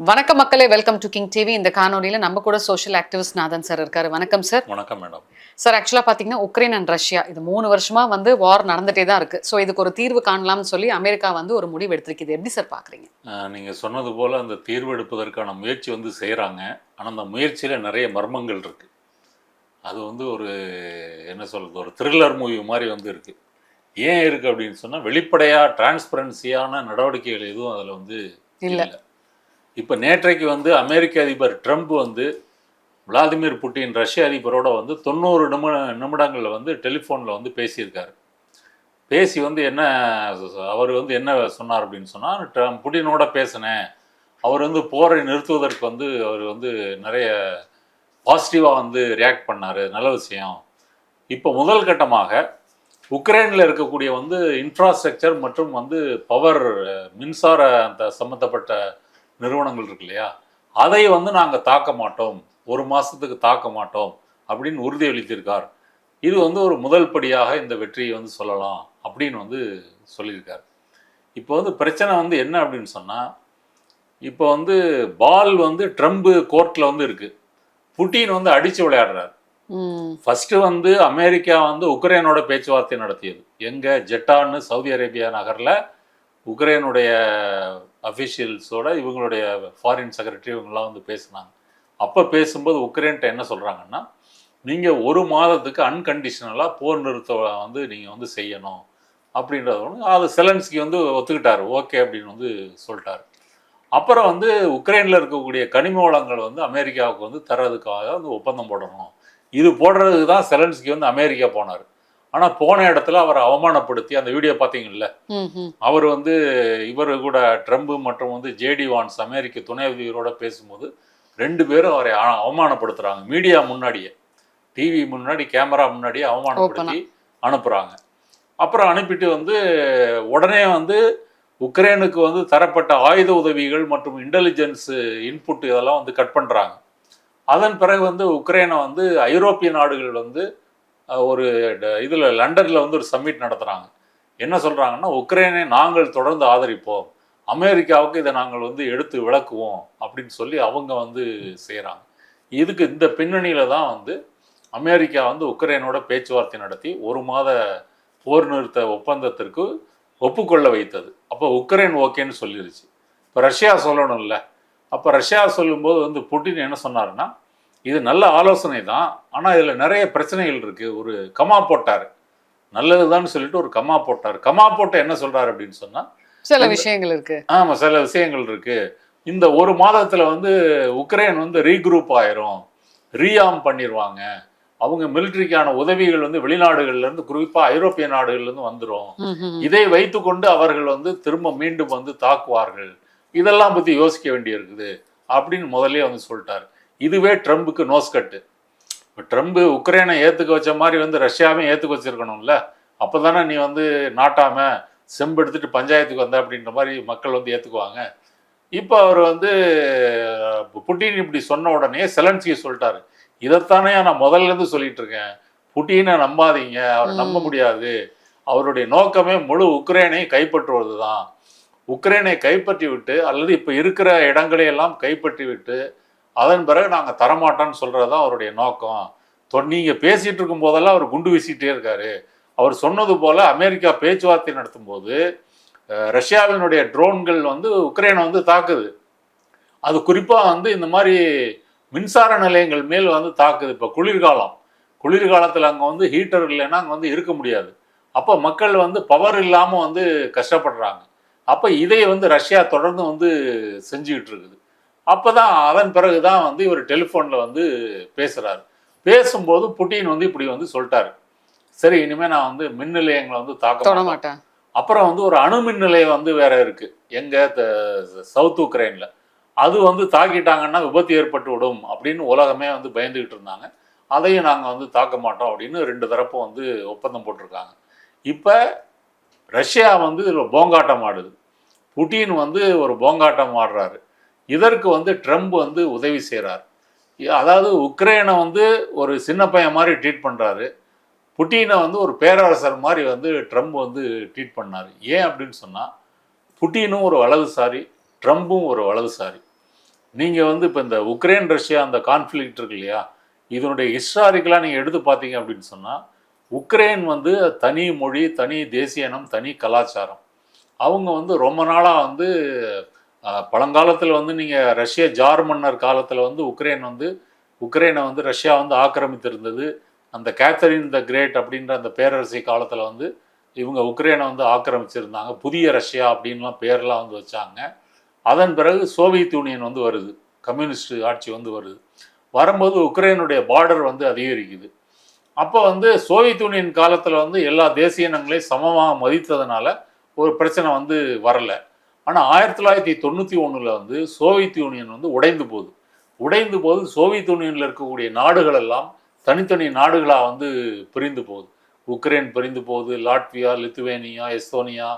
வணக்கம் மக்களே welcome to king TV இந்த காணொலியில் நம்ம கூட சோஷியல் ஆக்டிவிஸ்ட் நாதன் சார் இருக்காரு. வணக்கம் சார் வணக்கம் மேடம் சார் ஆக்சுவலாக பார்த்தீங்கன்னா உக்ரைன் அண்ட் ரஷ்யா இது மூணு வருஷமா வந்து வார் நடந்துட்டே தான் இருக்கு. ஸோ இதுக்கு ஒரு தீர்வு காணலாம்னு சொல்லி அமெரிக்கா வந்து ஒரு முடிவு எடுத்திருக்குது. எப்படி சார் பார்க்குறீங்க அஹ், நீங்க சொன்னது போல அந்த தீர்வு எடுப்பதற்கான முயற்சி வந்து செய்கிறாங்க ஆனால் அந்த முயற்சியில் நிறைய மர்மங்கள் இருக்கு. அது வந்து ஒரு என்ன சொல்றது ஒரு த்ரில்லர் மூவி மாதிரி வந்து இருக்கு. ஏன் இருக்கு அப்படின்னு சொன்னால் வெளிப்படையாக டிரான்ஸ்பரன்சியான நடவடிக்கைகள் எதுவும் அதில் வந்து இல்ல. இப்போ நேற்றைக்கு வந்து அமெரிக்க அதிபர் ட்ரம்ப் வந்து விளாடிமிர் புட்டின் ரஷ்ய அதிபரோட வந்து தொண்ணூறு நிமிட நிமிடங்களில் வந்து டெலிஃபோனில் வந்து பேசியிருக்காரு. பேசி வந்து என்ன அவர் வந்து என்ன சொன்னார் அப்படின்னு சொன்னால் ட்ரம் புட்டினோட பேசினேன். அவர் வந்து போரை நிறுத்துவதற்கு வந்து அவர் வந்து நிறைய பாசிட்டிவாக வந்து ரியாக்ட் பண்ணார். நல்ல விஷயம். இப்போ முதல் கட்டமாக உக்ரைனில் இருக்கக்கூடிய வந்து இன்ஃப்ராஸ்ட்ரக்சர் மற்றும் வந்து பவர் மின்சார அந்த சம்மந்தப்பட்ட நிறுவனங்கள் இருக்கு இல்லையா அதை வந்து நாங்கள் தாக்க மாட்டோம். ஒரு மாதத்துக்கு தாக்க மாட்டோம் அப்படின்னு உறுதியளித்திருக்கார். இது வந்து ஒரு முதல் படியாக இந்த வெற்றியை வந்து சொல்லலாம் அப்படின்னு வந்து சொல்லியிருக்கார். இப்போ வந்து பிரச்சனை வந்து என்ன அப்படின்னு சொன்னால் இப்போ வந்து பால் வந்து ட்ரம்ப் கோர்ட்டில் வந்து இருக்குது புட்டின் வந்து அடித்து விளையாடுறார். ஃபஸ்ட்டு வந்து அமெரிக்கா வந்து உக்ரைனோட பேச்சுவார்த்தை நடத்தியது. எங்கே? ஜெட்டான்னு சவுதி அரேபியா நகரில் உக்ரைனுடைய அஃபிஷியல்ஸோட இவங்களுடைய ஃபாரின் செக்ரட்டரி இவங்கெல்லாம் வந்து பேசினாங்க. அப்போ பேசும்போது உக்ரைன்ட்ட என்ன சொல்கிறாங்கன்னா நீங்கள் ஒரு மாதத்துக்கு அன்கண்டிஷனலாக போர் நிறுத்த வந்து நீங்கள் வந்து செய்யணும். அப்படின்றது ஒன்று அது செலன்ஸ்கி வந்து ஒத்துக்கிட்டார். ஓகே அப்படின்னு வந்து சொல்லிட்டாரு. அப்புறம் வந்து உக்ரைனில் இருக்கக்கூடிய கனிம வளங்கள் வந்து அமெரிக்காவுக்கு வந்து தர்றதுக்காக வந்து ஒப்பந்தம் போடணும். இது போடுறதுக்கு தான் செலன்ஸ்கி வந்து அமெரிக்கா போனார். ஆனால் போன இடத்துல அவரை அவமானப்படுத்தி அந்த வீடியோ பார்த்தீங்கல்ல ம் அவர் வந்து இவர் கூட ட்ரம்ப் மற்றும் வந்து ஜேடி வான்ஸ் அமெரிக்க துணை அதிபரோட பேசும்போது ரெண்டு பேரும் அவரை அவமானப்படுத்துறாங்க. மீடியா முன்னாடியே டிவி முன்னாடி கேமரா முன்னாடியே அவமானப்படுத்தி அனுப்புறாங்க. அப்புறம் அனுப்பிட்டு வந்து உடனே வந்து உக்ரைனுக்கு வந்து தரப்பட்ட ஆயுத உதவிகள் மற்றும் இன்டெலிஜென்ஸ் இன்புட் இதெல்லாம் வந்து கட் பண்றாங்க. அதன் பிறகு வந்து உக்ரைனை வந்து ஐரோப்பிய நாடுகள் வந்து ஒரு ட- லண்டனில் வந்து ஒரு சம்மிட் நடத்துகிறாங்க என்ன சொல்கிறாங்கன்னா உக்ரைனை நாங்கள் தொடர்ந்து ஆதரிப்போம். அமெரிக்காவுக்கு இதை நாங்கள் வந்து எடுத்து விளக்குவோம். அப்படின்னு சொல்லி அவங்க வந்து செய்கிறாங்க இதுக்கு இந்த பின்னணியில் தான் வந்து அமெரிக்கா வந்து உக்ரைனோட பேச்சுவார்த்தை நடத்தி ஒரு மாத போர் நிறுத்த ஒப்பந்தத்திற்கு ஒப்புக்கொள்ள வைத்தது. அப்போ உக்ரைன் ஓகேன்னு சொல்லிருச்சு. இப்போ ரஷ்யா சொல்லணும்ல. அப்போ ரஷ்யா சொல்லும்போது வந்து புட்டின் என்ன சொன்னாருன்னா இது நல்ல ஆலோசனை தான் ஆனால் இதில் நிறைய பிரச்சனைகள் இருக்குது ஒரு கமா போட்டார். நல்லதுதான்னு சொல்லிட்டு ஒரு கமா போட்டார். கமா போட்டு என்ன சொல்றாரு அப்படின்னு சொன்னால் சில விஷயங்கள் இருக்கு. ஆமாம் சில விஷயங்கள் இருக்கு. இந்த ஒரு மாதத்துல வந்து உக்ரைன் வந்து ரீக்ரூப் ஆயிரும். ரீஆம் பண்ணிடுவாங்க அவங்க மிலிட்ரிக்கான உதவிகள் வந்து வெளிநாடுகள்ல இருந்து குறிப்பா ஐரோப்பிய நாடுகள்ல இருந்து வந்துரும். ம் ம் இதை வைத்துக்கொண்டு அவர்கள் வந்து திரும்ப மீண்டும் வந்து தாக்குவார்கள். இதெல்லாம் பத்தி யோசிக்க வேண்டியிருக்குது அப்படின்னு முதல்லயே வந்து சொல்லிட்டாரு. இதுவே ட்ரம்புக்கு நோஸ்கட்டு இப்போ ட்ரம்ப் உக்ரைனை ஏத்துக்க வச்ச மாதிரி வந்து ரஷ்யாவையும் ஏத்துக்க வச்சிருக்கணும்ல. அப்பதானே நீ வந்து நாட்டாம செம்பெடுத்துட்டு பஞ்சாயத்துக்கு வந்த அப்படின்ற மாதிரி மக்கள் வந்து ஏத்துக்குவாங்க. இப்போ அவர் வந்து புட்டின் இப்படி சொன்ன உடனே செலன்ஸ்கி சொல்லிட்டாரு. இதைத்தானே நான் முதல்ல இருந்து சொல்லிட்டு இருக்கேன். புட்டினை நம்பாதீங்க. அவரை நம்ப. முடியாது. அவருடைய நோக்கமே முழு உக்ரைனை கைப்பற்றுவது தான் உக்ரைனை கைப்பற்றி விட்டு அல்லது இப்போ இருக்கிற இடங்களை எல்லாம் கைப்பற்றி விட்டு அதன் பிறகு நாங்கள் தரமாட்டோம்னு சொல்கிறது தான் அவருடைய நோக்கம். தொ நீங்கள் பேசிகிட்டு இருக்கும் போதெல்லாம் அவர் குண்டு வீசிக்கிட்டே இருக்காரு. அவர் சொன்னது போல் அமெரிக்கா பேச்சுவார்த்தை நடத்தும்போது ரஷ்யாவினுடைய ட்ரோன்கள் வந்து உக்ரைனை வந்து தாக்குது. அது குறிப்பாக வந்து இந்த மாதிரி மின்சார நிலையங்கள் மேல் வந்து தாக்குது. இப்போ குளிர்காலம். குளிர்காலத்தில் அங்கே வந்து ஹீட்டர் இல்லைன்னா அங்கே வந்து இருக்க முடியாது. அப்போ மக்கள் வந்து பவர் இல்லாமல் வந்து கஷ்டப்படுறாங்க. அப்போ இதை வந்து ரஷ்யா தொடர்ந்து வந்து செஞ்சுக்கிட்டு இருக்குது. அப்போ தான் அதன் பிறகு தான் வந்து இவர் டெலிஃபோனில் வந்து பேசுகிறாரு பேசும்போது புட்டின் வந்து இப்படி வந்து சொல்லிட்டாரு. சரி இனிமேல் நான் வந்து மின் நிலையங்களை வந்து தாக்க மாட்டேன். அப்புறம் வந்து ஒரு அணு மின் நிலையம் வந்து வேற இருக்கு. எங்க? சவுத் உக்ரைன்ல. அது வந்து தாக்கிட்டாங்கன்னா விபத்து ஏற்பட்டு விடும் அப்படின்னு உலகமே வந்து பயந்துகிட்டு இருந்தாங்க. அதையும் நாங்கள் வந்து தாக்க மாட்டோம் அப்படின்னு ரெண்டு தரப்பும் வந்து ஒப்பந்தம் போட்டிருக்காங்க. இப்போ ரஷ்யா வந்து இதில் போங்காட்டம் ஆடுது. புட்டின் வந்து ஒரு போங்காட்டம் ஆடுறாரு. இதற்கு வந்து ட்ரம்ப் வந்து உதவி செய்கிறார் அதாவது உக்ரைனை வந்து ஒரு சின்ன பையன் மாதிரி ட்ரீட் பண்ணுறாரு புட்டினை வந்து ஒரு பேரரசர் மாதிரி வந்து ட்ரம்ப் வந்து ட்ரீட் பண்ணார். ஏன் அப்படின்னு சொன்னால் புட்டினும் ஒரு வலதுசாரி ட்ரம்ப்பும் ஒரு வலதுசாரி. நீங்கள் வந்து இப்போ இந்த உக்ரைன் ரஷ்யா அந்த கான்ஃப்ளிக்ட் இருக்கு இல்லையா? இதனுடைய ஹிஸ்டாரிக்கலாக நீங்கள் எடுத்து பார்த்தீங்க அப்படின்னு சொன்னால் உக்ரைன் வந்து தனி மொழி தனி தேசிய இனம் தனி கலாச்சாரம். அவங்க வந்து ரொம்ப நாளாக வந்து பழங்காலத்தில் வந்து நீங்கள் ரஷ்ய ஜார் மன்னர் காலத்தில் வந்து உக்ரைன் வந்து உக்ரைனை வந்து ரஷ்யா வந்து ஆக்கிரமித்திருந்தது. அந்த கேத்தரின் த கிரேட் அப்படின்ற அந்த பேரரசி காலத்தில் வந்து இவங்க உக்ரைனை வந்து ஆக்கிரமிச்சிருந்தாங்க. புதிய ரஷ்யா அப்படின்லாம் பேர்லாம் வந்து வச்சாங்க. அதன் பிறகு சோவியத் யூனியன் வந்து வருது. கம்யூனிஸ்ட் ஆட்சி வந்து வருது. வரும்போது உக்ரைனுடைய பார்டர் வந்து அதிகரிக்குது. அப்போ வந்து சோவியத் யூனியன் காலத்தில் வந்து எல்லா தேசிய இனங்களையும் சமமாக மதித்ததுனால ஒரு பிரச்சனை வந்து வரலை. ஆனால் ஆயிரத்தி தொள்ளாயிரத்தி தொண்ணூற்றி ஒன்றில் வந்து சோவியத் யூனியன் வந்து உடைந்து போகுது. உடைந்து போது சோவியத் யூனியனில் இருக்கக்கூடிய நாடுகள் எல்லாம் தனித்தனி நாடுகளாக வந்து பிரிந்து போகுது. உக்ரைன் பிரிந்து போகுது லாட்வியா லித்துவேனியா எஸ்தோனியா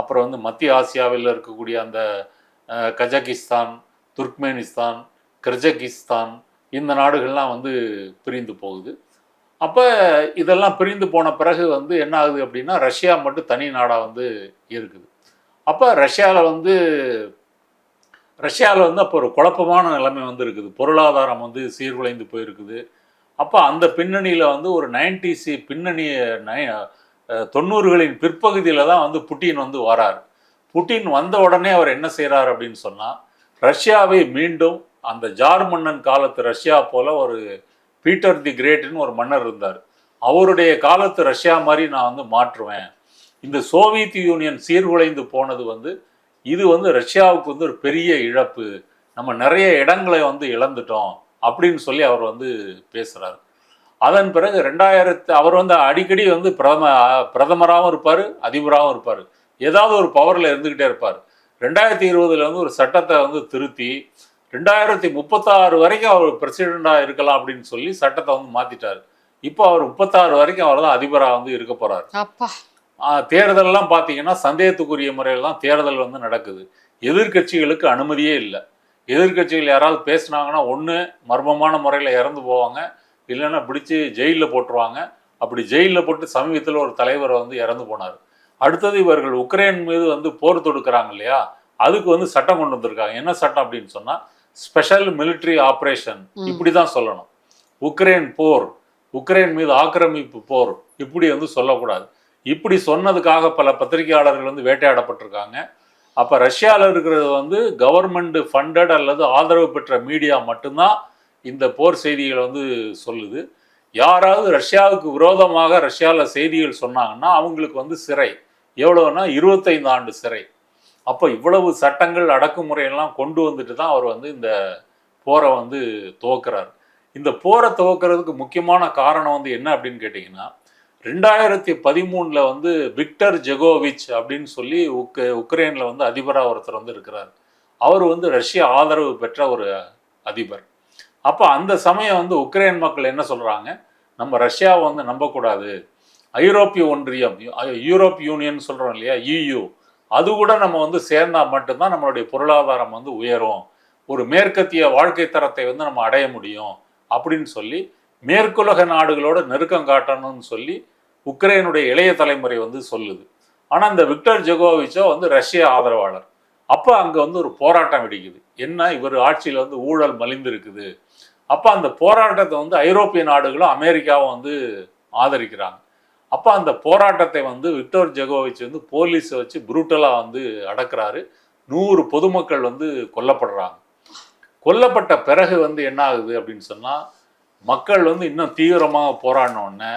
அப்புறம் வந்து மத்திய ஆசியாவில் இருக்கக்கூடிய அந்த கஜகிஸ்தான் துர்க்மேனிஸ்தான் கிர்ஜகிஸ்தான் இந்த நாடுகள்லாம் வந்து பிரிந்து போகுது. அப்போ இதெல்லாம் பிரிந்து போன பிறகு வந்து என்ன ஆகுது அப்படின்னா ரஷ்யா மட்டும் தனி நாடாக வந்து இருக்குது. அப்போ ரஷ்யாவில் வந்து ரஷ்யாவில் வந்து அப்போ ஒரு குழப்பமான நிலைமை வந்து இருக்குது. பொருளாதாரம் வந்து சீர்குலைந்து போயிருக்குது. அப்போ அந்த பின்னணியில் வந்து ஒரு நைன்டிஸு பின்னணி நை தொண்ணூறுகளின் பிற்பகுதியில் தான் வந்து புட்டின் வந்து வரார். புட்டின் வந்த உடனே அவர் என்ன செய்கிறார் அப்படின்னு சொன்னால் ரஷ்யாவை மீண்டும் அந்த ஜார் மன்னன் காலத்து ரஷ்யா போல் ஒரு பீட்டர் தி கிரேட்னு ஒரு மன்னர் இருந்தார். அவருடைய காலத்து ரஷ்யா மாதிரி நான் வந்து மாற்றுவேன். இந்த சோவியத் யூனியன் சீர்குலைந்து போனது வந்து இது வந்து ரஷ்யாவுக்கு வந்து ஒரு பெரிய இழப்பு. நம்ம நிறைய இடங்களை வந்து இழந்துட்டோம் அப்படின்னு சொல்லி அவர் வந்து பேசுகிறார் அதன் பிறகு ரெண்டாயிரத்து அவர் வந்து அடிக்கடி வந்து பிரதம பிரதமராகவும் இருப்பார் அதிபராகவும் இருப்பார். ஏதாவது ஒரு பவரில் இருந்துக்கிட்டே இருப்பார். ரெண்டாயிரத்தி இருபதுல வந்து ஒரு சட்டத்தை வந்து திருத்தி ரெண்டாயிரத்தி முப்பத்தாறு வரைக்கும் அவர் பிரசிடெண்டாக இருக்கலாம் அப்படின்னு சொல்லி சட்டத்தை வந்து மாற்றிட்டார் இப்போ அவர் முப்பத்தாறு வரைக்கும் அவர் தான் அதிபராக வந்து இருக்க போகிறார் தேர்தலெல்லாம் பார்த்தீங்கன்னா சந்தேகத்துக்குரிய முறையில் தான் தேர்தல் வந்து நடக்குது. எதிர்க்கட்சிகளுக்கு அனுமதியே இல்லை. எதிர்க்கட்சிகள் யாராவது பேசுனாங்கன்னா ஒன்று மர்மமான முறையில் இறந்து போவாங்க. இல்லைன்னா பிடிச்சி ஜெயிலில் போட்டுருவாங்க. அப்படி ஜெயிலில் போட்டு சமீபத்தில் ஒரு தலைவர் வந்து இறந்து போனார். அடுத்தது இவர்கள் உக்ரைன் மீது வந்து போர் தொடுக்கிறாங்க இல்லையா? அதுக்கு வந்து சட்டம் கொண்டு வந்திருக்காங்க. என்ன சட்டம் அப்படின்னு சொன்னால் ஸ்பெஷல் military ஆப்ரேஷன். இப்படி தான் சொல்லணும். உக்ரைன் போர் உக்ரைன் மீது ஆக்கிரமிப்பு போர் இப்படி வந்து சொல்லக்கூடாது. இப்படி சொன்னதுக்காக பல பத்திரிகையாளர்கள் வந்து வேட்டையாடப்பட்டிருக்காங்க. அப்போ ரஷ்யாவில் இருக்கிறது வந்து கவர்மெண்ட் ஃபண்டட் அல்லது ஆதரவு பெற்ற மீடியா மட்டும்தான் இந்த போர் செய்திகளை வந்து சொல்லுது. யாராவது ரஷ்யாவுக்கு விரோதமாக ரஷ்யாவில் செய்திகள் சொன்னாங்கன்னா அவங்களுக்கு வந்து சிறை. எவ்வளோன்னா இருபத்தைந்து ஆண்டு சிறை. அப்போ இவ்வளவு சட்டங்கள் அடக்குமுறையெல்லாம் கொண்டு வந்துட்டு தான் அவர் வந்து இந்த போரை வந்து துவக்கிறார். இந்த போரை துவக்கிறதுக்கு முக்கியமான காரணம் வந்து என்ன அப்படின்னு கேட்டிங்கன்னா ரெண்டாயிரத்தி பதிமூணில் வந்து விக்டர் ஜெகோவிச் அப்படின்னு சொல்லி உக் உக்ரைனில் வந்து அதிபராக ஒருத்தர் வந்து இருக்கிறார். அவர் வந்து ரஷ்ய ஆதரவு பெற்ற ஒரு அதிபர். அப்போ அந்த சமயம் வந்து உக்ரைன் மக்கள் என்ன சொல்கிறாங்க நம்ம ரஷ்யாவை வந்து நம்பக்கூடாது. ஐரோப்பிய ஒன்றியம் யூரோப் யூனியன் சொல்கிறோம் இல்லையா? EU அது கூட நம்ம வந்து சேர்ந்தால் மட்டும்தான் நம்மளுடைய பொருளாதாரம் வந்து உயரும். ஒரு மேற்கத்திய வாழ்க்கை தரத்தை வந்து நம்ம அடைய முடியும். அப்படின்னு சொல்லி மேற்குலக நாடுகளோட நெருக்கம் காட்டணும்னு சொல்லி உக்ரைனுடைய இளைய தலைமுறை வந்து சொல்லுது. ஆனால் இந்த விக்டர் ஜெகோவிச்சோ வந்து ரஷ்ய ஆதரவாளர். அப்போ அங்கே வந்து ஒரு போராட்டம் வெடிக்குது. என்ன? இவர் ஆட்சியில் வந்து ஊழல் மலிந்து இருக்குது அப்போ அந்த போராட்டத்தை வந்து ஐரோப்பிய நாடுகளும் அமெரிக்காவும் வந்து ஆதரிக்கிறாங்க. அப்போ அந்த போராட்டத்தை வந்து விக்டோர் ஜெகோவிச் வந்து போலீஸை வச்சு புரூட்டலாக வந்து அடக்கிறாரு. நூறு பொதுமக்கள் வந்து கொல்லப்படுறாங்க. கொல்லப்பட்ட பிறகு வந்து என்ன ஆகுது அப்படின்னு சொன்னால் மக்கள் வந்து இன்னும் தீவிரமாக போராடினோடனே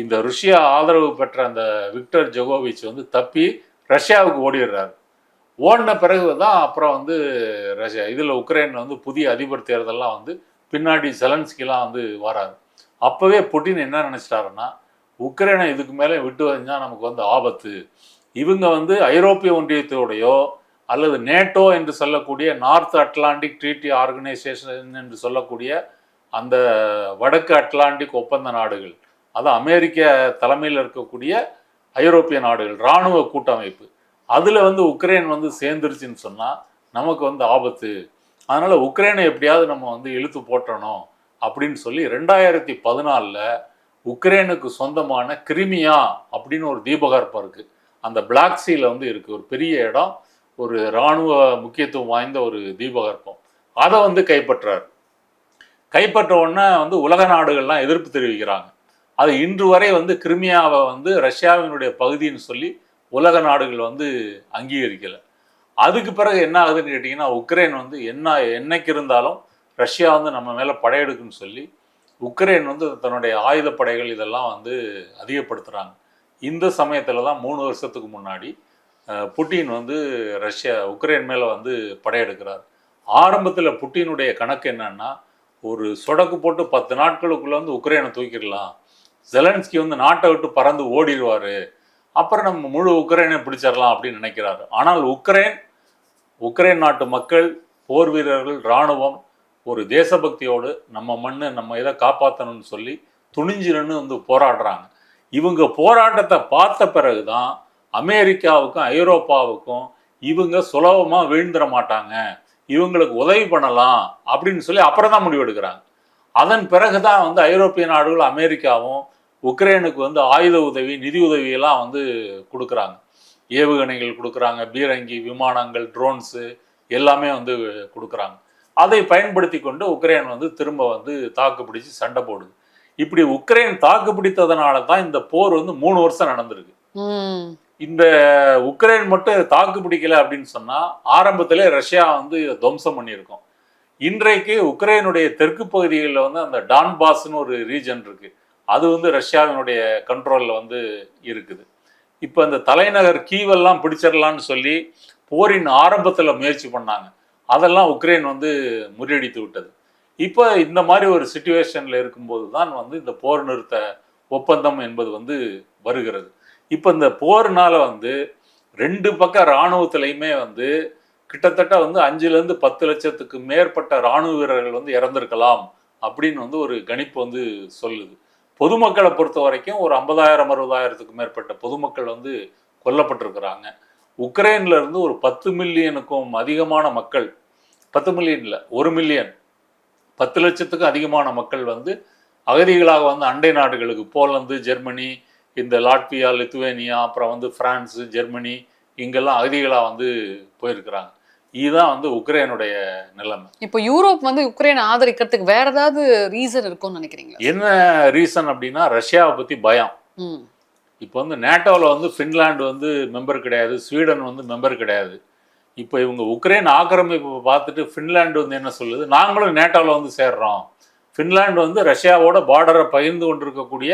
இந்த ருஷ்யா ஆதரவு பெற்ற அந்த விக்டர் ஜெகோவிச் வந்து தப்பி ரஷ்யாவுக்கு ஓடிடுறாரு. ஓடின பிறகு தான் அப்புறம் வந்து ரஷ்யா இதில் உக்ரைனில் வந்து புதிய அதிபர் தேர்தலெலாம் வந்து பின்னாடி செலன்ஸ்கிலாம் வந்து வராரு அப்போவே புட்டின் என்ன நினச்சிட்டாருன்னா உக்ரைனை இதுக்கு மேலே விட்டு வந்தால் நமக்கு வந்து ஆபத்து. இவங்க வந்து ஐரோப்பிய ஒன்றியத்தோடையோ அல்லது நேட்டோ என்று சொல்லக்கூடிய நார்த் அட்லாண்டிக் ட்ரீட்டி ஆர்கனைசேஷன் என்று சொல்லக்கூடிய அந்த வடக்கு அட்லாண்டிக் ஒப்பந்த நாடுகள் அது அமெரிக்க தலைமையில் இருக்கக்கூடிய ஐரோப்பிய நாடுகள் இராணுவ கூட்டமைப்பு. அதில் வந்து உக்ரைன் வந்து சேர்ந்துருச்சுன்னு சொன்னால் நமக்கு வந்து ஆபத்து. அதனால் உக்ரைனை எப்படியாவது நம்ம வந்து இழுத்து போட்டணும் அப்படின்னு சொல்லி ரெண்டாயிரத்தி பதினாலில் உக்ரைனுக்கு சொந்தமான கிரிமியா அப்படின்னு ஒரு தீபகற்பம் இருக்குது அந்த பிளாக் சீல வந்து இருக்குது ஒரு பெரிய இடம். ஒரு இராணுவ முக்கியத்துவம் வாய்ந்த ஒரு தீபகற்பம். அதை வந்து கைப்பற்றார். கைப்பற்ற உடனே வந்து உலக நாடுகள்லாம் எதிர்ப்பு தெரிவிக்கிறாங்க. அது இன்று வரை வந்து கிரிமியாவை வந்து ரஷ்யாவினுடைய பகுதின்னு சொல்லி உலக நாடுகள் வந்து அங்கீகரிக்கலை. அதுக்கு பிறகு என்ன ஆகுதுன்னு கேட்டிங்கன்னா உக்ரைன் வந்து என்ன என்னைக்கு இருந்தாலும் ரஷ்யா வந்து நம்ம மேலே படையெடுக்குன்னு சொல்லி உக்ரைன் வந்து தன்னுடைய ஆயுதப்படைகள் இதெல்லாம் வந்து அதிகப்படுத்துகிறாங்க இந்த சமயத்தில் தான் மூணு வருஷத்துக்கு முன்னாடி புட்டின் வந்து ரஷ்யா உக்ரைன் மேலே வந்து படையெடுக்கிறார். ஆரம்பத்தில் புட்டினுடைய கணக்கு என்னன்னா ஒரு சொடக்கு போட்டு பத்து நாட்களுக்குள்ளே வந்து உக்ரைனை தூக்கிடலாம். ஜெலன்ஸ்கி வந்து நாட்டை விட்டு பறந்து ஓடிடுவார். அப்புறம் நம்ம முழு உக்ரைனை பிடிச்சிடலாம் அப்படின்னு நினைக்கிறாரு. ஆனால் உக்ரைன் உக்ரைன் நாட்டு மக்கள் போர் வீரர்கள் இராணுவம் ஒரு தேசபக்தியோடு நம்ம மண்ணு நம்ம இதை காப்பாற்றணும்னு சொல்லி துணிஞ்சிருன்னு வந்து போராடுறாங்க. இவங்க போராட்டத்தை பார்த்த பிறகு தான் அமெரிக்காவுக்கும் ஐரோப்பாவுக்கும் இவங்க சுலபமாக வீழ்ந்துட மாட்டாங்க. இவங்களுக்கு உதவி பண்ணலாம் அப்படின்னு சொல்லி அப்புறம் தான் முடிவெடுக்கிறாங்க. அதன் பிறகு தான் வந்து ஐரோப்பிய நாடுகள் அமெரிக்காவும் உக்ரைனுக்கு வந்து ஆயுத உதவி நிதி உதவியெல்லாம் வந்து கொடுக்குறாங்க. ஏவுகணைகள் கொடுக்குறாங்க பீரங்கி விமானங்கள் ட்ரோன்ஸு எல்லாமே வந்து கொடுக்குறாங்க. அதை பயன்படுத்தி கொண்டு உக்ரைன் வந்து திரும்ப வந்து தாக்கு பிடிச்சி சண்டை போடுது. இப்படி உக்ரைன் தாக்கு பிடித்ததுனால தான் இந்த போர் வந்து மூணு வருஷம் நடந்திருக்கு. இந்த உக்ரைன் மட்டும் தாக்கு பிடிக்கல அப்படின்னு சொன்னா ஆரம்பத்திலே ரஷ்யா வந்து துவம்சம் பண்ணியிருக்கோம். இன்றைக்கு உக்ரைனுடைய தெற்கு பகுதிகளில் வந்து அந்த டான்பாஸ்னு ஒரு ரீஜன் இருக்கு. அது வந்து ரஷ்யாவினுடைய கண்ட்ரோலில் வந்து இருக்குது. இப்போ இந்த தலைநகர் கீவெல்லாம் பிடிச்சிடலான்னு சொல்லி போரின் ஆரம்பத்தில் முயற்சி பண்ணாங்க. அதெல்லாம் உக்ரைன் வந்து முறியடித்து விட்டது. இப்போ இந்த மாதிரி ஒரு சுச்சுவேஷனில் இருக்கும்போது தான் வந்து இந்த போர் நிறுத்த ஒப்பந்தம் என்பது வந்து வருகிறது. இப்போ இந்த போர்னால் வந்து ரெண்டு பக்க இராணுவத்திலையுமே வந்து கிட்டத்தட்ட வந்து அஞ்சுலேருந்து பத்து லட்சத்துக்கு மேற்பட்ட இராணுவ வீரர்கள் வந்து இறந்திருக்கலாம் அப்படின்னு வந்து ஒரு கணிப்பு வந்து சொல்லுது. பொதுமக்களை பொறுத்த வரைக்கும் ஒரு ஐம்பதாயிரம் அறுபதாயிரத்துக்கு மேற்பட்ட பொதுமக்கள் வந்து கொல்லப்பட்டிருக்கிறாங்க. உக்ரைன்ல இருந்து ஒரு பத்து மில்லியனுக்கும் அதிகமான மக்கள் பத்து மில்லியன் இல்லை ஒரு மில்லியன் பத்து லட்சத்துக்கும் அதிகமான மக்கள் வந்து அகதிகளாக வந்து அண்டை நாடுகளுக்கு போலந்து ஜெர்மனி இந்த லாட்வியா லித்துவேனியா அப்புறம் வந்து ஃப்ரான்ஸு ஜெர்மனி இங்கெல்லாம் அகதிகளாக வந்து போயிருக்கிறாங்க. இதுதான் வந்து உக்ரைனுடைய நிலைமை. இப்போ யூரோப் வந்து உக்ரைனை ஆதரிக்கிறதுக்கு வேற ஏதாவது ரீசன் இருக்கும்னு நினைக்கிறீங்களா? என்ன ரீசன் அப்படின்னா ரஷ்யாவை பற்றி பயம். இப்போ வந்து நேட்டோவில் வந்து ஃபின்லாந்து வந்து மெம்பர் கிடையாது ஸ்வீடன் வந்து மெம்பர் கிடையாது. இப்போ இவங்க உக்ரைன் ஆக்கிரமிப்பு பார்த்துட்டு ஃபின்லாந்து வந்து என்ன சொல்லுது? நாங்களும் நேட்டோவில் வந்து சேர்றோம். ஃபின்லாந்து வந்து ரஷ்யாவோட பார்டரை பகிர்ந்து கொண்டிருக்கக்கூடிய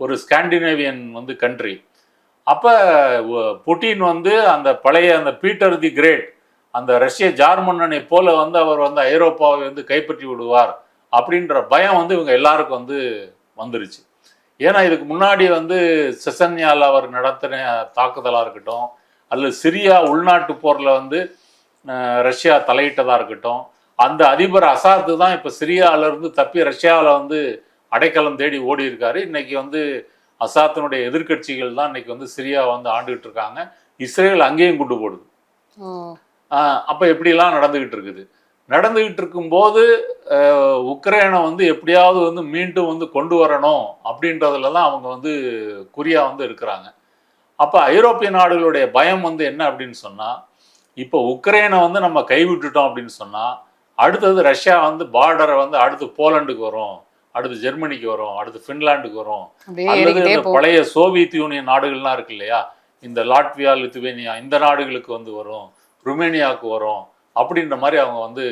ஒரு ஸ்காண்டினேவியன் வந்து கண்ட்ரி அப்போ புட்டின் வந்து அந்த பழைய அந்த பீட்டர் தி கிரேட் அந்த ரஷ்ய ஜார் மன்னனை போல வந்து அவர் வந்து ஐரோப்பாவை வந்து கைப்பற்றி விடுவார் அப்படின்ற பயம் வந்து இவங்க எல்லாருக்கும் வந்து வந்துருச்சு. ஏன்னா இதுக்கு முன்னாடி வந்து செசன்யால் அவர் நடத்தின தாக்குதலாக இருக்கட்டும் அல்லது சிரியா உள்நாட்டு போரில் வந்து ரஷ்யா தலையிட்டதாக இருக்கட்டும் அந்த அதிபர் அசாத்து தான் இப்போ சிரியாவிலேருந்து தப்பி ரஷ்யாவில் வந்து அடைக்கலம் தேடி ஓடி இருக்காரு. இன்னைக்கு வந்து அசாத்தினுடைய எதிர்க்கட்சிகள் தான் இன்னைக்கு வந்து சிரியா வந்து ஆண்டுகிட்டு இருக்காங்க. இஸ்ரேல் அங்கேயும் குண்டு போடுது. அப்போ எப்படிலாம் நடந்துகிட்டு இருக்குது? நடந்துகிட்டு இருக்கும்போது உக்ரைனை வந்து எப்படியாவது வந்து மீண்டும் வந்து கொண்டு வரணும் அப்படின்றதுல தான் அவங்க வந்து குறியா வந்து இருக்கிறாங்க. அப்போ ஐரோப்பிய நாடுகளுடைய பயம் வந்து என்ன அப்படின்னு சொன்னால் இப்போ உக்ரைனை வந்து நம்ம கைவிட்டுட்டோம் அப்படின்னு சொன்னால் அடுத்தது ரஷ்யா வந்து பார்டரை வந்து அடுத்து போலண்டுக்கு வரும் அடுத்து ஜெர்மனிக்கு வரும் அடுத்து ஃபின்லாண்டுக்கு வரும். அல்லது இந்த பழைய சோவியத் யூனியன் நாடுகள்லாம் இருக்கு இல்லையா? இந்த லாட்வியா லித்துவேனியா இந்த நாடுகளுக்கு வந்து வரும். ருமேனியாவுக்கு வரும் அப்படின்ற மாதிரி அவங்க வந்து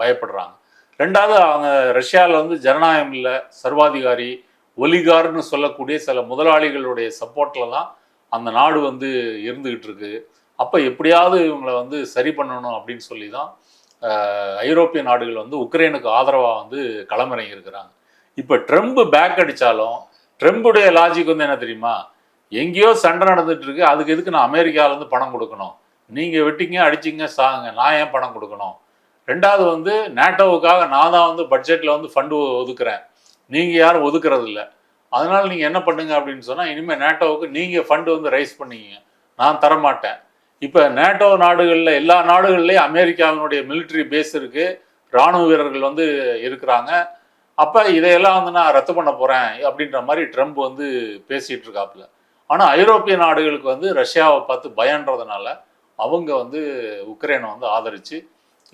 பயப்படுறாங்க. ரெண்டாவது அவங்க ரஷ்யாவில் வந்து ஜனநாயகம் இல்லை சர்வாதிகாரி ஒலிகார்னு சொல்லக்கூடிய சில முதலாளிகளுடைய சப்போர்ட்டில் தான் அந்த நாடு வந்து இருந்துகிட்டு இருக்கு. அப்போ எப்படியாவது இவங்களை வந்து சரி பண்ணணும் அப்படின்னு சொல்லி தான் ஐரோப்பிய நாடுகள் வந்து உக்ரைனுக்கு ஆதரவாக வந்து களமிறங்கி இருக்கிறாங்க. இப்போ ட்ரம்ப் பேக் அடித்தாலும் ட்ரம்புடைய லாஜிக் வந்து என்ன தெரியுமா? எங்கேயோ சண்டை நடந்துட்டு இருக்கு அதுக்கு எதுக்கு நான் அமெரிக்காவிலேருந்து பணம் கொடுக்கணும்? நீங்கள் வெட்டிங்க அடிச்சிங்க சாங்க நான் ஏன் பணம் கொடுக்கணும்? ரெண்டாவது வந்து நேட்டோவுக்காக நான் தான் வந்து பட்ஜெட்டில் வந்து ஃபண்டு ஒதுக்குறேன். நீங்கள் யாரும் ஒதுக்குறது இல்லை அதனால் நீங்கள் என்ன பண்ணுங்க அப்படின்னு சொன்னால் இனிமேல் நேட்டோவுக்கு நீங்கள் ஃபண்டு வந்து ரைஸ் பண்ணிங்க. நான் தரமாட்டேன். இப்போ நேட்டோ நாடுகளில் எல்லா நாடுகள்லேயும் அமெரிக்காவினுடைய மிலிட்ரி பேஸ் இருக்குது ராணுவ வீரர்கள் வந்து இருக்கிறாங்க. அப்போ இதையெல்லாம் வந்து நான் ரத்து பண்ண போகிறேன் அப்படின்ற மாதிரி ட்ரம்ப் வந்து பேசிகிட்டு இருக்காப்புல. ஆனால் ஐரோப்பிய நாடுகளுக்கு வந்து ரஷ்யாவை பார்த்து பயன்றதுனால அவங்க வந்து உக்ரைனை வந்து ஆதரித்து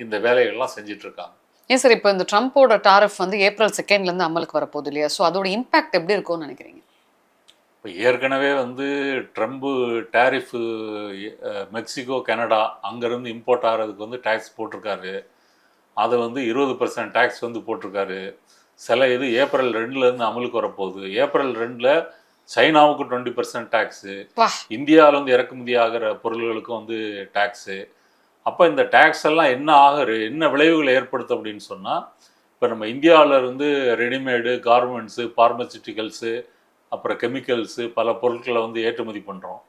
இந்த வேலைகள்லாம் செஞ்சுட்டு இருக்காங்க ஏன் சார் இப்போ இந்த ட்ரம்ப்போட டாரிஃப் வந்து ஏப்ரல் செகண்ட்ல இருந்து அமலுக்கு வரப்போகுது இல்லையா? ஸோ அதோட இம்பாக்ட் எப்படி இருக்கும்னு நினைக்கிறீங்க? இப்போ ஏற்கனவே வந்து ட்ரம்ப்பு டேரிஃபு மெக்சிகோ கனடா அங்கேருந்து இம்போர்ட் ஆகிறதுக்கு வந்து டேக்ஸ் போட்டிருக்காரு. அதை வந்து இருபது பர்சன்ட் டேக்ஸ் வந்து போட்டிருக்காரு. சில இது ஏப்ரல் ரெண்டுலேருந்து அமலுக்கு வரப்போகுது. ஏப்ரல் ரெண்டில் சைனாவுக்கு டுவெண்ட்டி பர்சன்ட் டேக்ஸு இந்தியாவில் வந்து இறக்குமதி ஆகிற பொருள்களுக்கும் வந்து டேக்ஸு அப்போ இந்த டேக்ஸ் எல்லாம் என்ன ஆகுற என்ன விளைவுகளை ஏற்படுத்தும் அப்படின்னு சொன்னால் இப்போ நம்ம இந்தியாவில் இருந்து ரெடிமேடு கார்மெண்ட்ஸு பார்மசிட்டிக்கல்ஸு அப்புறம் கெமிக்கல்ஸு பல பொருட்களை வந்து ஏற்றுமதி பண்ணுறோம்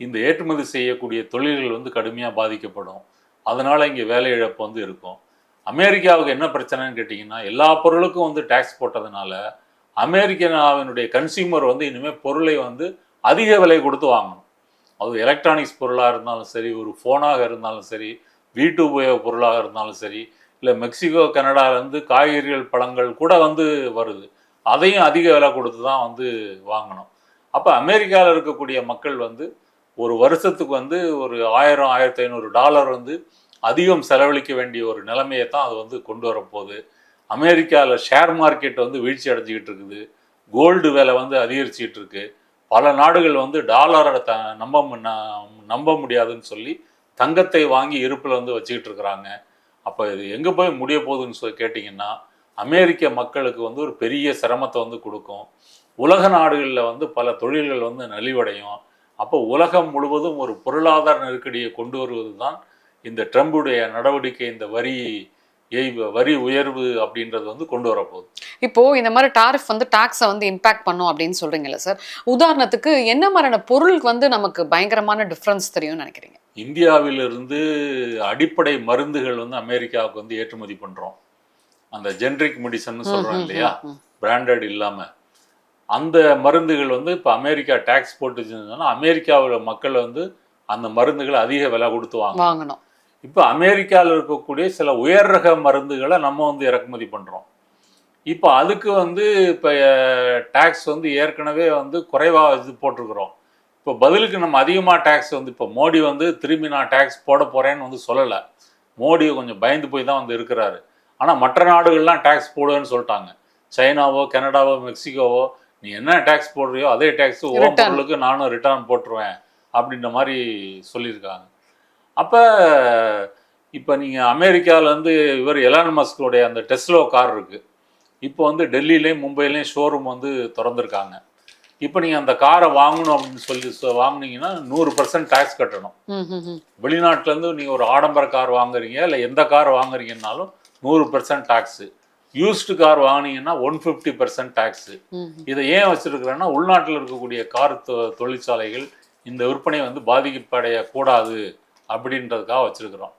இந்த ஏற்றுமதி செய்யக்கூடிய தொழில்கள் வந்து கடுமையாக பாதிக்கப்படும். அதனால் இங்கே வேலை இழப்பு வந்து இருக்கும். அமெரிக்காவுக்கு என்ன பிரச்சனைன்னு கேட்டிங்கன்னா எல்லா பொருளுக்கும் வந்து டேக்ஸ் போட்டதுனால அமெரிக்கனாவினுடைய கன்சியூமர் வந்து இனிமேல் பொருளை வந்து அதிக விலை கொடுத்து வாங்கணும். அது எலக்ட்ரானிக்ஸ் பொருளாக இருந்தாலும் சரி ஒரு ஃபோனாக இருந்தாலும் சரி வீட்டு உபயோக பொருளாக இருந்தாலும் சரி இல்லை மெக்சிகோ கனடாலேருந்து காய்கறிகள் பழங்கள் கூட வந்து வருது. அதையும் அதிக விலை கொடுத்து தான் வந்து வாங்கணும். அப்போ அமெரிக்காவில் இருக்கக்கூடிய மக்கள் வந்து ஒரு வருஷத்துக்கு வந்து ஒரு ஆயிரம் ஆயிரத்தி ஐநூறு டாலர் வந்து அதிகம் செலவழிக்க வேண்டிய ஒரு நிலைமையை தான் அது வந்து கொண்டு வரப்போகுது. அமெரிக்காவில் ஷேர் மார்க்கெட் வந்து வீழ்ச்சி அடைஞ்சிக்கிட்டு இருக்குது. கோல்டு விலை வந்து அதிகரிச்சிக்கிட்டு இருக்கு. பல நாடுகள் வந்து டாலரை த நம்ப மு- நம்ப முடியாதுன்னு சொல்லி தங்கத்தை வாங்கி இருப்பில் வந்து வச்சுக்கிட்டு இருக்கிறாங்க. அப்போ இது எங்கே போய் முடிய போகுதுன்னு சொல்லி கேட்டிங்கன்னா அமெரிக்க மக்களுக்கு வந்து ஒரு பெரிய சிரமத்தை வந்து கொடுக்கும். உலக நாடுகளில் வந்து பல தொழில்கள் வந்து நலிவடையும். அப்போ உலகம் முழுவதும் ஒரு பொருளாதார நெருக்கடியை கொண்டு வருவது தான் இந்த ட்ரம்புடைய நடவடிக்கை இந்த வரி வரி உயர்வு அப்படின்றது வந்து கொண்டு வரப்போகுது இப்போ இந்த மாதிரி டாரிஃப் வந்து டாக்ஸை வந்து இம்பாக்ட் பண்ணும் அப்படின்னு சொல்றீங்கல்ல சார் உதாரணத்துக்கு என்ன மாதிரியான பொருளுக்கு வந்து நமக்கு பயங்கரமான டிஃப்ரென்ஸ் தெரியும்னு நினைக்கிறீங்க? இந்தியாவிலிருந்து அடிப்படை மருந்துகள் வந்து அமெரிக்காவுக்கு வந்து ஏற்றுமதி பண்ணுறோம் அந்த ஜென்ரிக் மெடிசன் சொல்கிறோம் இல்லையா? பிராண்டட் இல்லாமல் அந்த மருந்துகள் வந்து இப்போ அமெரிக்கா டேக்ஸ் போட்டுச்சுன்னா அமெரிக்காவில் மக்கள் வந்து அந்த மருந்துகளை அதிக விலை கொடுத்து வாங்க வாங்கணும். இப்போ அமெரிக்காவில் இருக்கக்கூடிய சில உயர் ரக மருந்துகளை நம்ம வந்து இறக்குமதி பண்ணுறோம் இப்போ அதுக்கு வந்து இப்போ டேக்ஸ் வந்து ஏற்கனவே வந்து குறைவாக இது போட்டிருக்கிறோம். இப்போ பதிலுக்கு நம்ம அதிகமாக டேக்ஸ் வந்து இப்போ மோடி வந்து திரும்பி நான் டேக்ஸ் போட போகிறேன்னு வந்து சொல்லலை. மோடி கொஞ்சம் பயந்து போய் தான் வந்து இருக்கிறாரு. ஆனால் மற்ற நாடுகள்லாம் டேக்ஸ் போடுவேன்னு சொல்லிட்டாங்க. சைனாவோ கனடாவோ மெக்சிகோவோ நீ என்ன டேக்ஸ் போடுறியோ அதே டேக்ஸ் ஓ. பொருளுக்கு நானும் ரிட்டர்ன் போட்டுருவேன் அப்படின்ற மாதிரி சொல்லியிருக்காங்க. அப்போ இப்போ நீங்கள் அமெரிக்காவிலேருந்து இவர் எலான் மஸ்கோடைய அந்த டெஸ்லோ கார் இருக்குது இப்போ வந்து டெல்லியிலையும் மும்பையிலையும் ஷோரூம் வந்து திறந்துருக்காங்க. இப்போ நீங்கள் அந்த காரை வாங்கணும் அப்படின்னு சொல்லி வாங்குனீங்கன்னா நூறு பர்சன்ட் டேக்ஸ் கட்டணும். வெளிநாட்டிலேருந்து நீங்கள் ஒரு ஆடம்பர கார் வாங்குறீங்க இல்லை எந்த கார் வாங்குறீங்கன்னாலும் நூறு பர்சன்ட் டேக்ஸு யூஸ்டு கார் வாங்குனீங்கன்னா ஒன் ஃபிஃப்டி பர்சன்ட் டேக்ஸு. இதை ஏன் வச்சிருக்கிறேன்னா உள்நாட்டில் இருக்கக்கூடிய கார் தொ- தொழிற்சாலைகள் இந்த விற்பனை வந்து பாதிக்கப்படையக்கூடாது. அப்படின்றதுக்காக வச்சிருக்கிறோம்.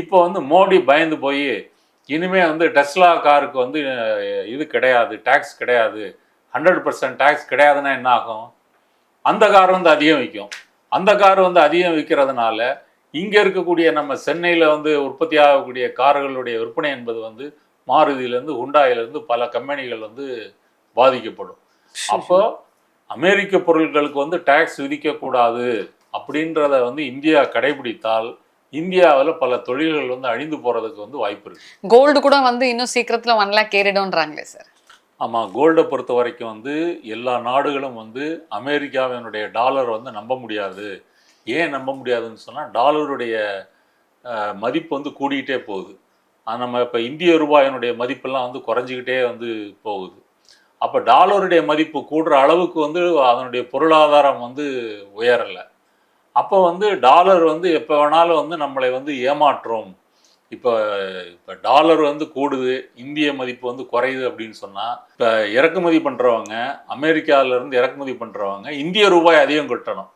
இப்போ வந்து மோடி பயந்து போய் இனிமே வந்து டெஸ்லா காருக்கு வந்து இது கிடையாது டேக்ஸ் கிடையாது ஹண்ட்ரட் பர்சன்ட் டேக்ஸ் கிடையாதுன்னா என்ன ஆகும்? அந்த கார் வந்து அதிகம் விற்கும் அந்த கார் வந்து அதிகம் விற்கிறதுனால இங்கே இருக்கக்கூடிய நம்ம சென்னையில் வந்து உற்பத்தி ஆகக்கூடிய கார்களுடைய விற்பனை என்பது வந்து மாருதியிலேருந்து ஹுண்டாயிலேருந்து பல கம்பெனிகள் வந்து பாதிக்கப்படும். அப்போ அமெரிக்க பொருட்களுக்கு வந்து டேக்ஸ் விதிக்கக்கூடாது. அப்படின்றத வந்து இந்தியா கடைபிடித்தால் இந்தியாவில் பல தொழில்கள் வந்து அழிந்து போகிறதுக்கு வந்து வாய்ப்பு இருக்கு. கோல்டு கூட வந்து இன்னும் சீக்கிரத்துல ஒன் லேக் ஏறிடும்ன்றாங்களே சார் ஆமாம் கோல்டை பொறுத்த வரைக்கும் வந்து எல்லா நாடுகளும் வந்து அமெரிக்காவினுடைய டாலர் வந்து நம்ப முடியாது. ஏன் நம்ப முடியாதுன்னு சொன்னால் டாலருடைய மதிப்பு வந்து கூடிக்கிட்டே போகுது. நம்ம இப்போ இந்திய ரூபாயினுடைய மதிப்பெல்லாம் வந்து குறைஞ்சிக்கிட்டே வந்து போகுது. அப்போ டாலருடைய மதிப்பு கூடுற அளவுக்கு வந்து அதனுடைய பொருளாதாரம் வந்து உயரலை. அப்போ வந்து டாலர் வந்து எப்போ வேணாலும் வந்து நம்மளை வந்து ஏமாற்றும். இப்போ இப்போ டாலர் வந்து கூடுது இந்திய மதிப்பு வந்து குறையுது அப்படின்னு சொன்னால் இப்போ இறக்குமதி பண்ணுறவங்க அமெரிக்காவிலேருந்து இறக்குமதி பண்ணுறவங்க இந்திய ரூபாய் அதிகம் கட்டணும்.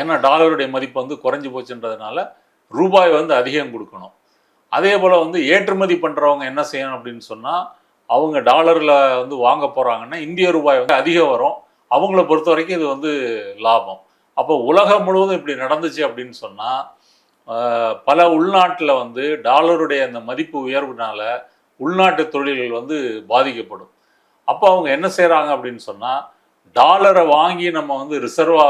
ஏன்னா டாலருடைய மதிப்பு வந்து குறைஞ்சி போச்சுன்றதுனால ரூபாய் வந்து அதிகம் கொடுக்கணும். அதே போல் வந்து ஏற்றுமதி பண்ணுறவங்க என்ன செய்யணும் அப்படின்னு சொன்னால் அவங்க டாலரில் வந்து வாங்க போகிறாங்கன்னா இந்திய ரூபாய் வந்து அதிகம் வரும். அவங்கள பொறுத்த வரைக்கும் இது வந்து லாபம். அப்போ உலகம் முழுவதும் இப்படி நடந்துச்சு அப்படின்னு சொன்னால் பல உள்நாட்டில் வந்து டாலருடைய அந்த மதிப்பு உயர்வுனால உள்நாட்டு தொழில்கள் வந்து பாதிக்கப்படும். அப்போ அவங்க என்ன செய்கிறாங்க அப்படின்னு சொன்னால் டாலரை வாங்கி நம்ம வந்து ரிசர்வா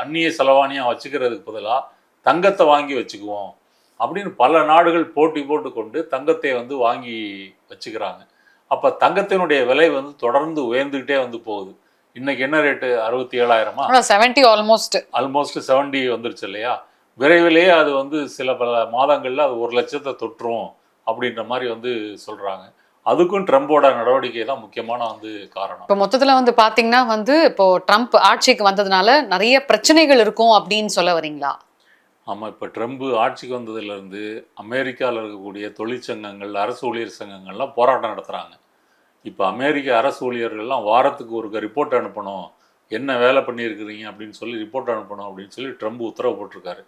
அந்நிய செலவாணியாக வச்சுக்கிறதுக்கு பதிலாக தங்கத்தை வாங்கி வச்சுக்குவோம் அப்படின்னு பல நாடுகள் போட்டி போட்டு கொண்டு தங்கத்தை வந்து வாங்கி வச்சுக்கிறாங்க. அப்போ தங்கத்தினுடைய விலை வந்து தொடர்ந்து உயர்ந்துக்கிட்டே வந்து போகுது. இன்னைக்கு என்ன ரேட்டு அறுபத்தி ஏழாயிரமா செவன்டி ஆல்மோஸ்ட் ஆல்மோஸ்ட் செவன்டி வந்துருச்சு இல்லையா? விரைவிலேயே அது வந்து சில பல மாதங்கள்ல அது ஒரு லட்சத்தை தொற்றும் அப்படின்ற மாதிரி வந்து சொல்றாங்க. அதுக்கும் ட்ரம்போட நடவடிக்கை தான் முக்கியமான வந்து காரணம். இப்போ மொத்தத்துல வந்து பாத்தீங்கன்னா வந்து இப்போ ட்ரம்ப் ஆட்சிக்கு வந்ததுனால நிறைய பிரச்சனைகள் இருக்கும் அப்படின்னு சொல்ல வரீங்களா? ஆமாம் இப்போ ட்ரம்ப் ஆட்சிக்கு வந்ததுலேருந்து அமெரிக்காவில் இருக்கக்கூடிய தொழிற்சங்கங்கள் அரசு ஊழியர் சங்கங்கள்லாம் போராட்டம் நடத்துகிறாங்க இப்போ அமெரிக்க அரசு ஊழியர்கள்லாம் வாரத்துக்கு ஒரு ரிப்போர்ட் அனுப்பணும். என்ன வேலை பண்ணியிருக்கிறீங்க அப்படின்னு சொல்லி ரிப்போர்ட் அனுப்பணும் அப்படின்னு சொல்லி ட்ரம்ப் உத்தரவு போட்டிருக்காரு.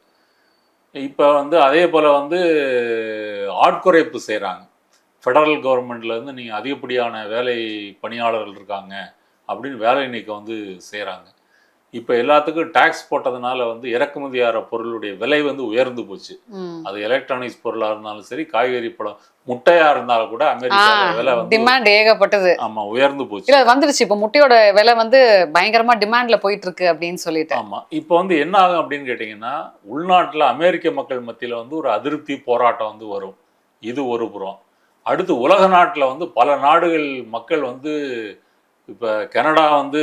இப்போ வந்து அதே போல் வந்து ஆட்குறைப்பு செய்கிறாங்க ஃபெடரல் கவர்மெண்ட்லேருந்து நீங்கள் அதிகப்படியான வேலை பணியாளர்கள் இருக்காங்க அப்படின்னு வேலை நீக்கம் வந்து செய்கிறாங்க இப்போ எல்லாத்துக்கும் டாக்ஸ் போட்டதுனால வந்து இறக்குமதி ஆகிற பொருளுடைய விலை வந்து உயர்ந்து போச்சு. அது எலக்ட்ரானிக்ஸ் பொருளா இருந்தாலும் சரி காய்கறி பழம் முட்டையா இருந்தாலும் கூட அமெரிக்கால விலை வந்து டிமாண்ட் ஏகப்பட்டது. ஆமா உயர்ந்து போச்சு. இல்ல வந்துருச்சு. இப்போ முட்டையோட விலை வந்து பயங்கரமா டிமாண்ட்ல போயிட்டு இருக்கு அப்படின்னு சொல்லிட்டு. ஆமா. இப்போ வந்து என்ன ஆகும் அப்படின்னு கேட்டிங்கன்னா உள்நாட்டுல அமெரிக்க மக்கள் மத்தியில வந்து ஒரு அதிருப்தி போராட்டம் வந்து வரும். இது ஒரு புறம். அடுத்து உலக நாட்டுல வந்து பல நாடுகள் மக்கள் வந்து இப்ப கனடா வந்து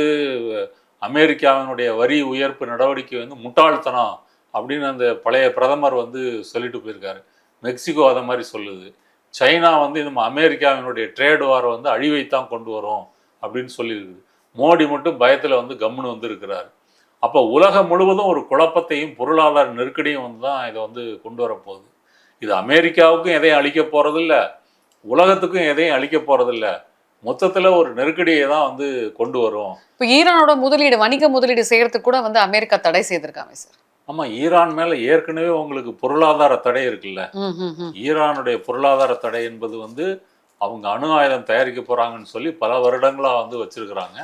அமெரிக்காவினுடைய வரி உயர்ப்பு நடவடிக்கை வந்து முட்டாள்தனம் அப்படின்னு அந்த பழைய பிரதமர் வந்து சொல்லிட்டு போயிருக்காரு. மெக்சிகோ அதை மாதிரி சொல்லுது. சைனா வந்து நம்ம அமெரிக்காவினுடைய ட்ரேட் வாரை வந்து அழிவைத்தான் கொண்டு வரும் அப்படின்னு சொல்லியிருக்குது. மோடி மட்டும் பயத்தில் வந்து கம்முன்னு வந்து இருக்கிறார். அப்போ உலகம் முழுவதும் ஒரு குழப்பத்தையும் பொருளாதார நெருக்கடியும் வந்து தான் இதை வந்து கொண்டு வரப்போகுது இது அமெரிக்காவுக்கும் எதையும் அழிக்க போகிறதில்ல உலகத்துக்கும் எதையும் அழிக்க போகிறதில்ல மொத்தத்துல ஒரு நெருக்கடியை தான் வந்து கொண்டு வரும். இப்போ ஈரானோட முதலீடு வணிக முதலீடு செய்யறதுக்கு கூட வந்து அமெரிக்கா தடை செய்திருக்காங்க சார். ஆமா ஈரான் மேல ஏற்கனவே உங்களுக்கு பொருளாதார தடை இருக்குல்ல. ஈரானுடைய பொருளாதார தடை என்பது வந்து அவங்க அணு ஆயுதம் தயாரிக்க போறாங்கன்னு சொல்லி பல வருடங்களா வந்து வச்சிருக்கிறாங்க.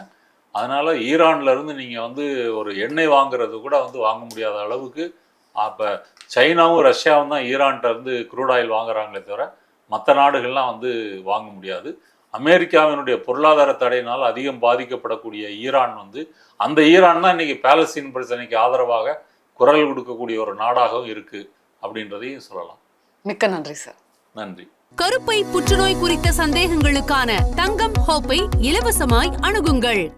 அதனால ஈரான்ல இருந்து நீங்க வந்து ஒரு எண்ணெய் வாங்குறது கூட வந்து வாங்க முடியாத அளவுக்கு அப்ப சைனாவும் ரஷ்யாவும் தான் ஈரான்கிட்ட இருந்து crude oil வாங்குறாங்களே தவிர மற்ற நாடுகள்லாம் வந்து வாங்க முடியாது. அமெரிக்காவினுடைய பொருளாதார தடையினால் அதிகம் பாதிக்கப்படக்கூடிய ஈரான் வந்து அந்த ஈரான் தான் இன்னைக்கு பாலஸ்தீன் பிரச்சனைக்கு ஆதரவாக குரல் கொடுக்கக்கூடிய ஒரு நாடாகவும் இருக்கு அப்படின்றதையும் சொல்லலாம். மிக்க நன்றி சார். நன்றி. கருப்பை புற்றுநோய் குறித்த சந்தேகங்களுக்கான தங்கம் ஹோப்பை இலவசமாய் அணுகுங்கள்.